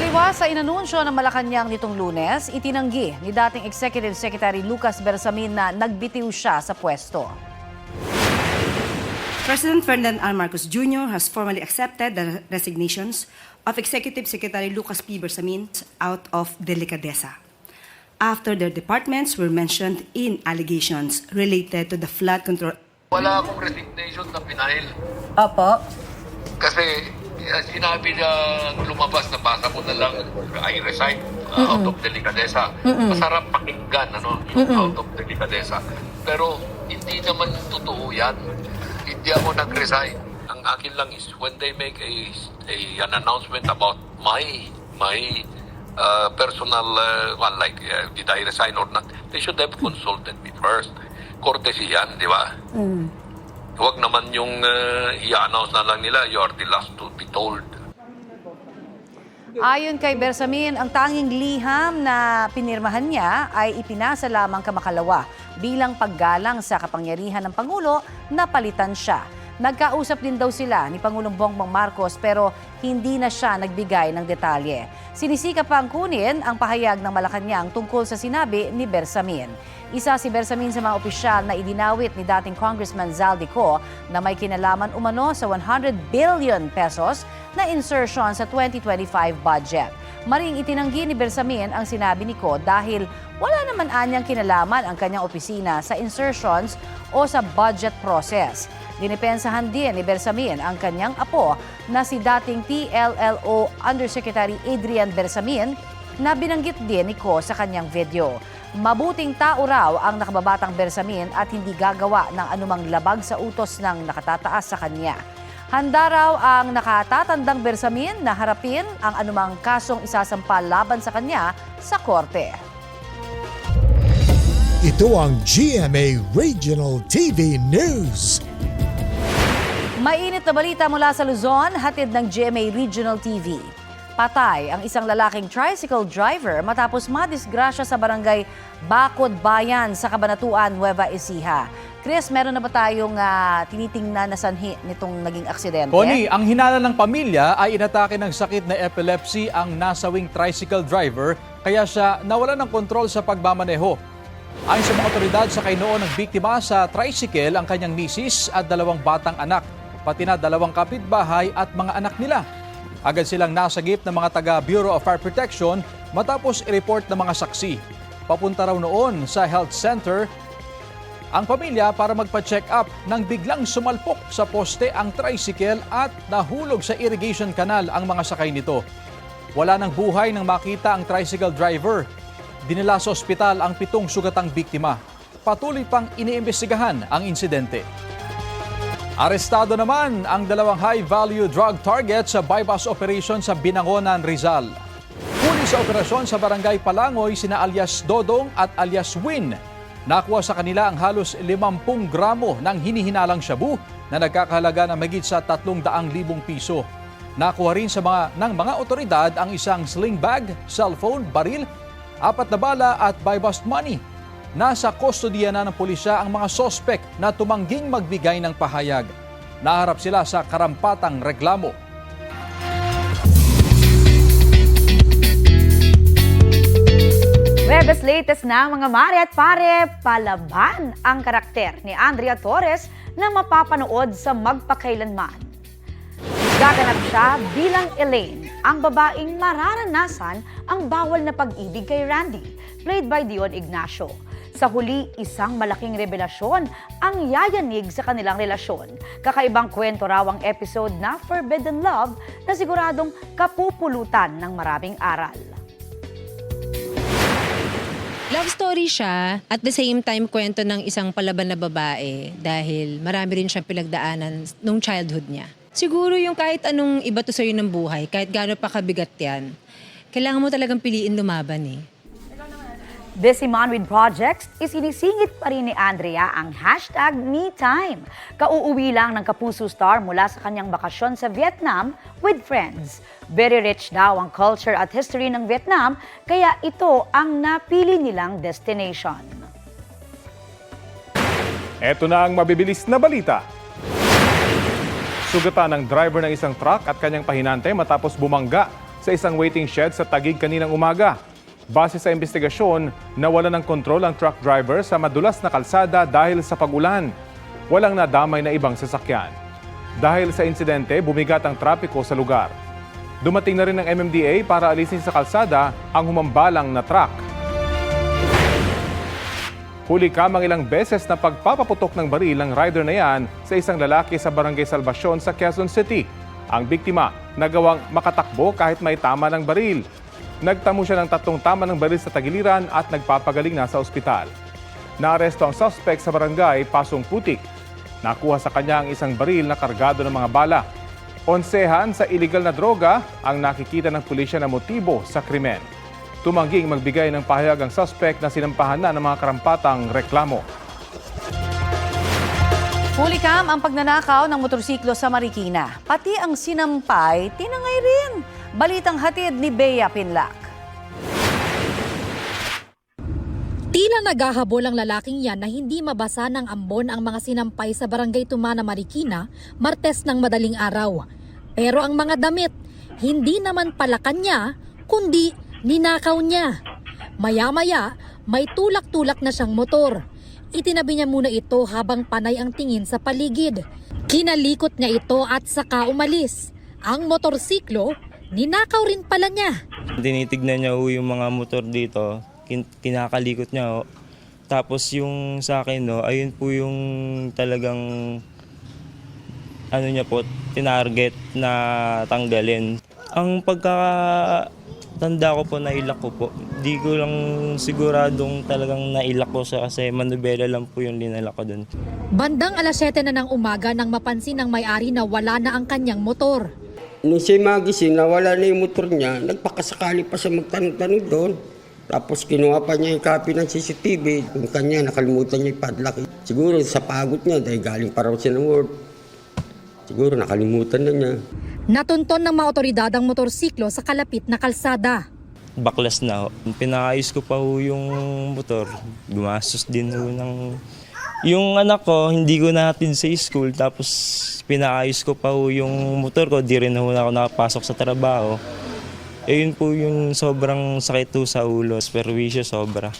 Taliwas sa inanunsyo ng Malacanang nitong lunes, itinanggi ni dating Executive Secretary Lucas Bersamin na nagbitiw siya sa pwesto. President Ferdinand R. Marcos Jr. has formally accepted the resignations of Executive Secretary Lucas P. Bersamin out of delicadeza after their departments were mentioned in allegations related to the flood control. Wala akong resignation na pinahil. Opo. Kasi sinabi niya lumabas na basa mo na lang, I resign uh, out of delicadeza. Masarap pakinggan, ano, yung out of delicadeza. Pero hindi naman totoo yan. Hindi ako nag-resign. Ang akin lang is when they make a, a an announcement about my my uh, personal uh, one like uh, did I resign or not, they should have consulted me first. Courtesy yan, di ba? Huwag naman yung uh, i-announce na lang nila, you are the last to be told. Ayon kay Bersamin, ang tanging liham na pinirmahan niya ay ipinasa lamang kamakalawa bilang paggalang sa kapangyarihan ng Pangulo na palitan siya. Nagkausap din daw sila ni Pangulong Bongbong Marcos pero hindi na siya nagbigay ng detalye. Sinisika pang kunin ang pahayag ng Malacanang tungkol sa sinabi ni Bersamin. Isa si Bersamin sa mga opisyal na idinawit ni dating Congressman Zaldico na may kinalaman umano sa 100 billion pesos na insertion sa 2025 budget. Maring itinanggi ni Bersamin ang sinabi ni Ko dahil wala naman anyang kinalaman ang kanyang opisina sa insertions o sa budget process. Dinipensahan din ni Bersamin ang kanyang apo na si dating PLLO Undersecretary Adrian Bersamin na binanggit din ni Ko sa kanyang video. Mabuting tao raw ang nakababatang Bersamin at hindi gagawa ng anumang labag sa utos ng nakatataas sa kanya. Handa raw ang nakatatandang Bersamin na harapin ang anumang kasong isasampal laban sa kanya sa korte. Ito ang GMA Regional TV News. Mainit na balita mula sa Luzon, hatid ng GMA Regional TV. Patay ang isang lalaking tricycle driver matapos madisgrasya sa barangay Bakod Bayan sa Kabanatuan, Nueva Ecija. Chris, meron na ba tayong ah, tinitingnan na sanhi nitong naging aksidente? Connie, ang hinala ng pamilya ay inatake ng sakit na epilepsy ang nasawing tricycle driver kaya siya nawala ng kontrol sa pagmamaneho. Ayon sa mga otoridad, sakay noon ng biktima sa tricycle ang kanyang misis at dalawang batang anak, pati na dalawang kapitbahay at mga anak nila. Agad silang nasagip ng mga taga Bureau of Fire Protection matapos i-report ng mga saksi. Papunta raw noon sa health center ang pamilya para magpa-check up nang biglang sumalpok sa poste ang tricycle at nahulog sa irrigation canal ang mga sakay nito. Wala ng buhay nang makita ang tricycle driver. Dinala sa ospital ang pitong sugatang biktima. Patuloy pang iniimbestigahan ang insidente. Arestado naman ang dalawang high-value drug target sa bypass operation sa Binangonan, Rizal. Huli sa operasyon sa barangay Palangoy sina alias Dodong at alias Win. Nakuha sa kanila ang halos 50 gramo ng hinihinalang shabu na nagkakahalaga ng magit sa 300,000 piso. Nakuha rin sa mga, ng mga otoridad ang isang sling bag, cellphone, baril, apat na bala at buy bust money. Nasa kustodiya na ng pulisya ang mga sospek na tumangging magbigay ng pahayag. Naharap sila sa karampatang reklamo. Webes latest na mga mare at pare, palaban ang karakter ni Andrea Torres na mapapanood sa magpakailanman. Gaganap siya bilang Elaine, ang babaeng mararanasan ang bawal na pag-ibig kay Randy, played by Dion Ignacio. Sa huli, isang malaking revelasyon ang yayanig sa kanilang relasyon. Kakaibang kwento raw ang episode na Forbidden Love na siguradong kapupulutan ng maraming aral. Love story siya, at the same time kwento ng isang palaban na babae dahil marami rin siyang pinagdaanan nung childhood niya. Siguro yung kahit anong iba to sa'yo ng buhay, kahit gaano pa kabigat yan, kailangan mo talagang piliin lumaban eh. Busy man with projects, isinisingit pa rin ni Andrea ang hashtag MeTime. Kauuwi lang ng Kapuso Star mula sa kanyang bakasyon sa Vietnam with friends. Very rich daw ang culture at history ng Vietnam, kaya ito ang napili nilang destination. Ito na ang mabibilis na balita. Sugatan ng driver ng isang truck at kanyang pahinante matapos bumangga sa isang waiting shed sa Tagig kaninang umaga. Base sa investigasyon, nawala ng kontrol ang truck driver sa madulas na kalsada dahil sa pagulan. Walang nadamay na ibang sasakyan. Dahil sa insidente, bumigat ang trapiko sa lugar. Dumating na rin ng MMDA para alisin sa kalsada ang humambalang na truck. Huli kamang ilang beses na pagpapaputok ng baril ng rider na yan sa isang lalaki sa Barangay Salvacion sa Quezon City. Ang biktima nagawang makatakbo kahit may tama ng baril. Nagtamo siya ng tatlong tama ng baril sa tagiliran at nagpapagaling na sa ospital. Naaresto ang suspect sa barangay Pasong Putik. Nakuha sa kanya ang isang baril na kargado ng mga bala. Onsehan sa illegal na droga ang nakikita ng pulisya na motibo sa krimen. Tumangging magbigay ng pahayag ang suspect na sinampahan na ng mga karampatang reklamo. Hulikam ang pagnanakaw ng motorsiklo sa Marikina. Pati ang sinampay, tinangay rin. Balitang hatid ni Bea Pinlac. Tila naghahabol ang lalaking yan na hindi mabasa ng ambon ang mga sinampay sa barangay Tumana, Marikina, Martes ng madaling araw. Pero ang mga damit, hindi naman pala kanya, kundi ninakaw niya. Maya-maya, may tulak-tulak na siyang motor. Itinabi niya muna ito habang panay ang tingin sa paligid. Kinalikot niya ito at saka umalis. Ang motorsiklo, ninakaw rin pala niya. Tinitignan niya ho yung mga motor dito, kin- kinakalikot niya ho. Tapos yung sa akin, no, ayun po yung talagang ano niya po, tinarget na tanggalin. Ang pagkatanda ko po, nailak ko po. Di ko lang siguradong talagang nailak ko sa kasi manubela lang po yung linalak ko dun. Bandang alas 7 na ng umaga nang mapansin ng may-ari na wala na ang kanyang motor. Nung siya magising, nawala na yung motor niya, nagpakasakali pa siya magtanong-tanong doon. Tapos kinuha pa niya yung copy ng CCTV. Yung kanya, nakalimutan niya yung padlock. Siguro sa pagod niya, dahil galing pa raw siya ng work. Siguro nakalimutan na niya. Natunton ng mga otoridad ang motorsiklo sa kalapit na kalsada. Baklas na ho. Pinaayos ko pa ho yung motor. Gumastos din ho ng... Yung anak ko, hindi ko natin sa school. Tapos pinaayos ko pa ho yung motor ko. Di rin ho ako nakapasok sa trabaho. Eh yun po yung sobrang sakit ho sa ulo. Perwisyo sobra.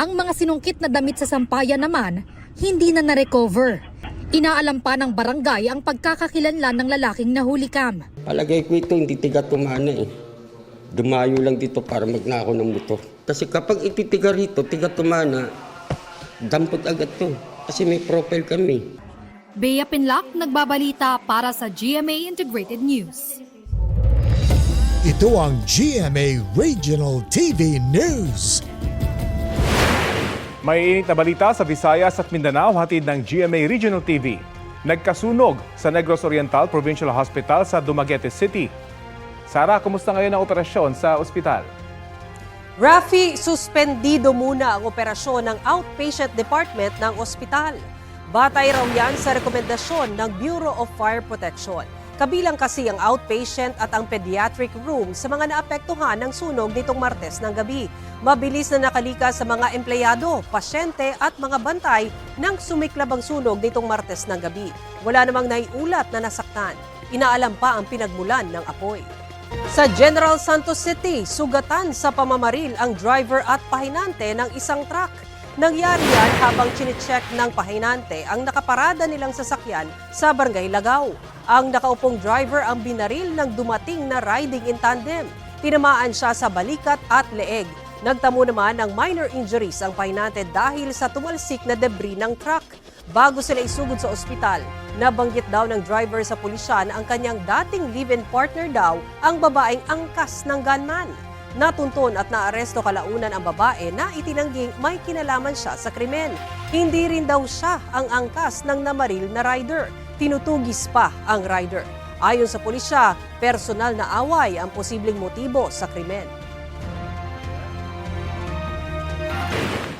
Ang mga sinungkit na damit sa sampayan naman, hindi na na-recover. Inaalam pa ng barangay ang pagkakakilanlan ng lalaking nahulikam. Palagay ko ito, hindi tiga tumana eh. Dumayo lang dito para magnakaw ng motor. Kasi kapag ititiga rito, tiga tumana, dampot agad to. Kasi may profile kami. Bea Pinlock, nagbabalita para sa GMA Integrated News. Ito ang GMA Regional TV News. May init na balita sa Visayas at Mindanao hatid ng GMA Regional TV. Nagkasunog sa Negros Oriental Provincial Hospital sa Dumaguete City. Sara, kumusta ngayon ang operasyon sa ospital? Rafi, suspendido muna ang operasyon ng outpatient department ng ospital. Batay raw yan sa rekomendasyon ng Bureau of Fire Protection. Kabilang kasi ang outpatient at ang pediatric room sa mga naapektuhan ng sunog nitong Martes ng gabi. Mabilis na nakalika sa mga empleyado, pasyente at mga bantay nang sumiklab ang sunog nitong Martes ng gabi. Wala namang naiulat na nasaktan. Inaalam pa ang pinagmulan ng apoy. Sa General Santos City, sugatan sa pamamaril ang driver at pahinante ng isang truck. Nangyari yan habang chinecheck ng pahinante ang nakaparada nilang sasakyan sa Barangay Lagaw. Ang nakaupong driver ang binaril ng dumating na riding in tandem. Tinamaan siya sa balikat at leeg. Nagtamo naman ng minor injuries ang pahinante dahil sa tumalsik na debris ng truck. Bago sila isugod sa ospital, nabanggit daw ng driver sa pulisya na ang kanyang dating live-in partner daw ang babaeng angkas ng gunman. Natunton at naaresto kalaunan ang babae na itinangging may kinalaman siya sa krimen. Hindi rin daw siya ang angkas ng namaril na rider. Tinutugis pa ang rider. Ayon sa pulisya, personal na away ang posibleng motibo sa krimen.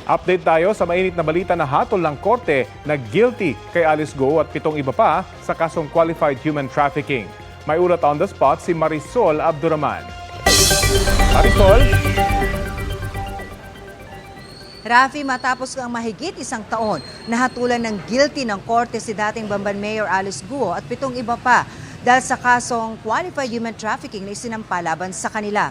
Update tayo sa mainit na balita na hatol ng korte na guilty kay Alice Go at pitong iba pa sa kasong qualified human trafficking. May ulat on the spot si Marisol Abduraman. Marisol? Rafi, matapos ang mahigit isang taon, nahatulan ng guilty ng korte si dating Bamban Mayor Alice Guo at pitong iba pa dahil sa kasong qualified human trafficking na isinampa laban sa kanila.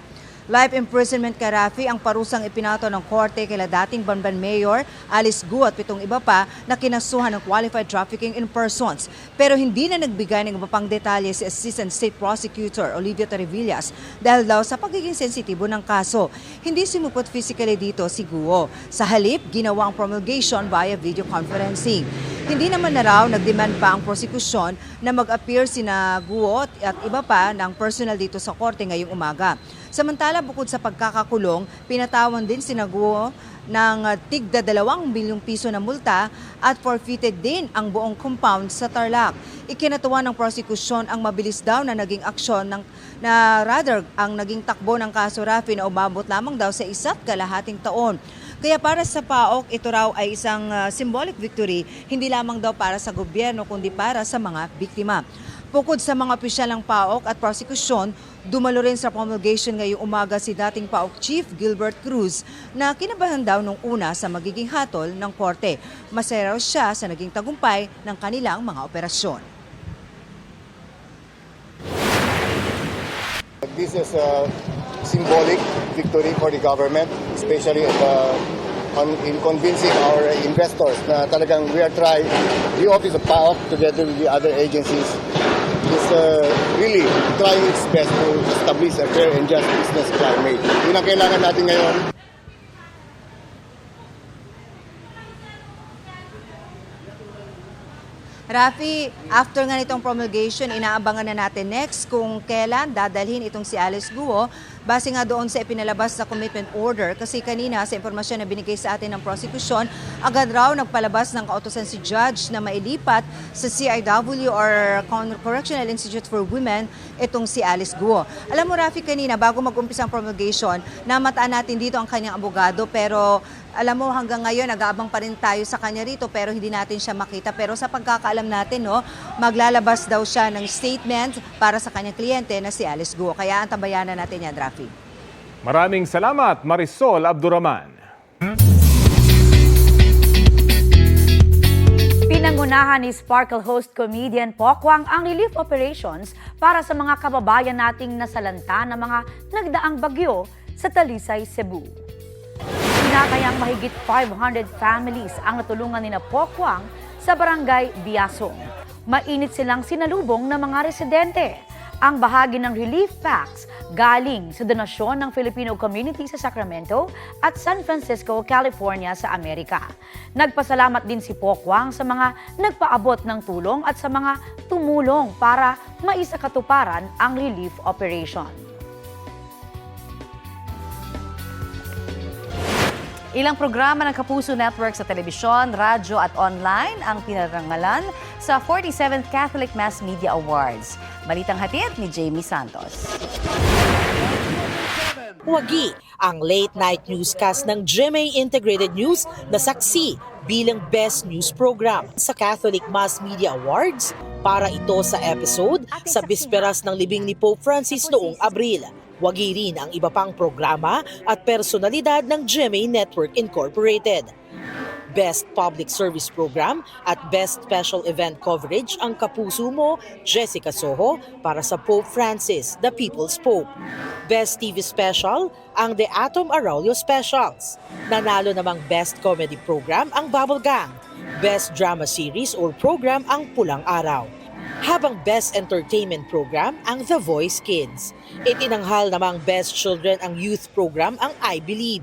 Life imprisonment kay Rafi ang parusang ipinato ng korte kay dating Banban Mayor Alice Gu at pitong iba pa na kinasuhan ng qualified trafficking in persons. Pero hindi na nagbigay ng iba detalye si Assistant State Prosecutor Olivia Torrevillas dahil daw sa pagiging sensitibo ng kaso. Hindi sumupot physically dito si Guo. Sa halip, ginawa ang promulgation via video conferencing. Hindi naman na raw nagdemand pa ang prosekusyon na mag-appear sina Guo at iba pa ng personal dito sa korte ngayong umaga. Samantala, bukod sa pagkakakulong, pinatawan din si Guo ng uh, tigda 2 bilyong piso na multa at forfeited din ang buong compound sa Tarlac. Ikinatuwa ng prosekusyon ang mabilis daw na naging aksyon ng na rather ang naging takbo ng kaso Rafi na umabot lamang daw sa isa't kalahating taon. Kaya para sa PAOK, ito raw ay isang uh, symbolic victory, hindi lamang daw para sa gobyerno kundi para sa mga biktima. Bukod sa mga opisyal ng PAOK at prosekusyon, dumalo rin sa promulgation ngayong umaga si dating PAOK Chief Gilbert Cruz na kinabahan daw nung una sa magiging hatol ng korte. Masaya siya sa naging tagumpay ng kanilang mga operasyon. This is a symbolic victory for the government, especially uh, on, in convincing our investors na talagang we are trying, the Office of PAOK together with the other agencies is uh, really trying its best to establish a fair and just business climate. Yun ang kailangan natin ngayon. Rafi, after nga nitong promulgation, inaabangan na natin next kung kailan dadalhin itong si Alice Guo base nga doon sa ipinalabas na commitment order kasi kanina sa impormasyon na binigay sa atin ng prosecution, agad raw nagpalabas ng kautosan si judge na mailipat sa CIW or Correctional Institute for Women itong si Alice Guo. Alam mo Rafi kanina bago mag-umpisa ang promulgation, namataan natin dito ang kanyang abogado pero alam mo hanggang ngayon nag-aabang pa rin tayo sa kanya rito pero hindi natin siya makita pero sa pagkakaalam natin no maglalabas daw siya ng statement para sa kanyang kliyente na si Alice Guo kaya antabayanan natin yan Rafi. Maraming salamat Marisol Abduraman. Pinangunahan ni Sparkle host comedian Pokwang ang relief operations para sa mga kababayan nating nasalanta ng mga nagdaang bagyo sa Talisay, Cebu. Tinatayang mahigit 500 families ang natulungan ni na Pokwang sa barangay Biasong. Mainit silang sinalubong ng mga residente. Ang bahagi ng relief packs galing sa donasyon ng Filipino community sa Sacramento at San Francisco, California sa Amerika. Nagpasalamat din si Pokwang sa mga nagpaabot ng tulong at sa mga tumulong para maisakatuparan ang relief operation. Ilang programa ng Kapuso Network sa telebisyon, radyo at online ang pinarangalan sa 47th Catholic Mass Media Awards. Balitang hatid ni Jamie Santos. Wagi ang late night newscast ng GMA Integrated News na saksi bilang Best News Program sa Catholic Mass Media Awards para ito sa episode sa bisperas ng libing ni Pope Francis noong Abril. Wagi rin ang iba pang programa at personalidad ng GMA Network Incorporated. Best Public Service Program at Best Special Event Coverage ang Kapuso Mo, Jessica Soho para sa Pope Francis, The People's Pope. Best TV Special ang The Atom Araulio Specials. Nanalo namang Best Comedy Program ang Bubble Gang. Best Drama Series or Program ang Pulang Araw habang Best Entertainment Program ang The Voice Kids. Itinanghal namang Best Children ang Youth Program ang I Believe.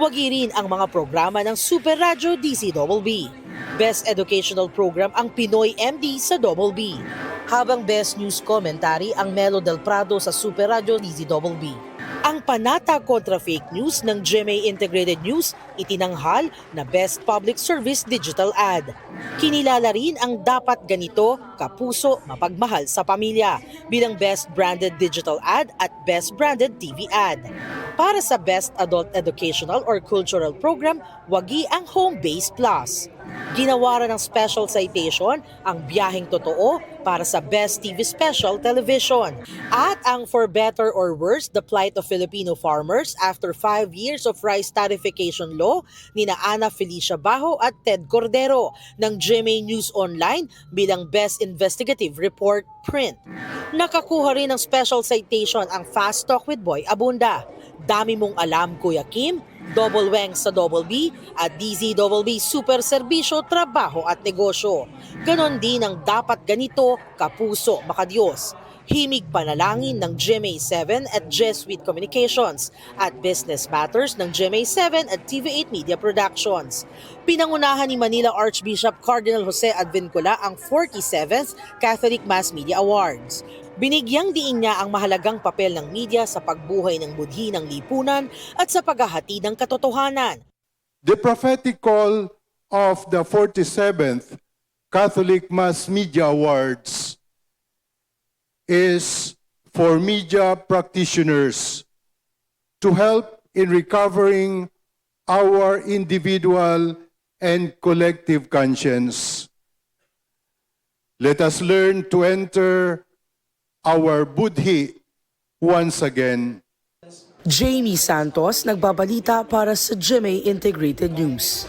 Wagi rin ang mga programa ng Super Radio DCWB. Best Educational Program ang Pinoy MD sa Double B. Habang Best News Commentary ang Melo del Prado sa Super Radio DZWB. Ang panata kontra fake news ng GMA Integrated News itinanghal na Best Public Service Digital Ad. Kinilala rin ang Dapat Ganito, Kapuso, Mapagmahal sa Pamilya bilang Best Branded Digital Ad at Best Branded TV Ad. Para sa Best Adult Educational or Cultural Program, wagi ang Home Base Plus. Ginawaran ng special citation ang Biyaheng Totoo para sa Best TV Special Television. At ang For Better or Worse, The Plight of Filipino Farmers after five years of rice tarification law ni na Ana Felicia Bajo at Ted Cordero ng GMA News Online bilang Best Investigative Report Print. Nakakuha rin ng special citation ang Fast Talk with Boy Abunda. Dami mong alam Kuya Kim, Double Weng sa Double B at DZ Double B Super Serbisyo, Trabaho at Negosyo. Ganon din ang dapat ganito, kapuso, makadiyos. Himig panalangin ng GMA7 at Jesuit Communications at Business Matters ng GMA7 at TV8 Media Productions. Pinangunahan ni Manila Archbishop Cardinal Jose Advincula ang 47th Catholic Mass Media Awards. Binigyang diin niya ang mahalagang papel ng media sa pagbuhay ng budhi ng lipunan at sa paghahati ng katotohanan. The prophetic call of the 47th Catholic Mass Media Awards is for media practitioners to help in recovering our individual and collective conscience. Let us learn to enter our Budhi once again. Jamie Santos, nagbabalita para sa GMA Integrated News.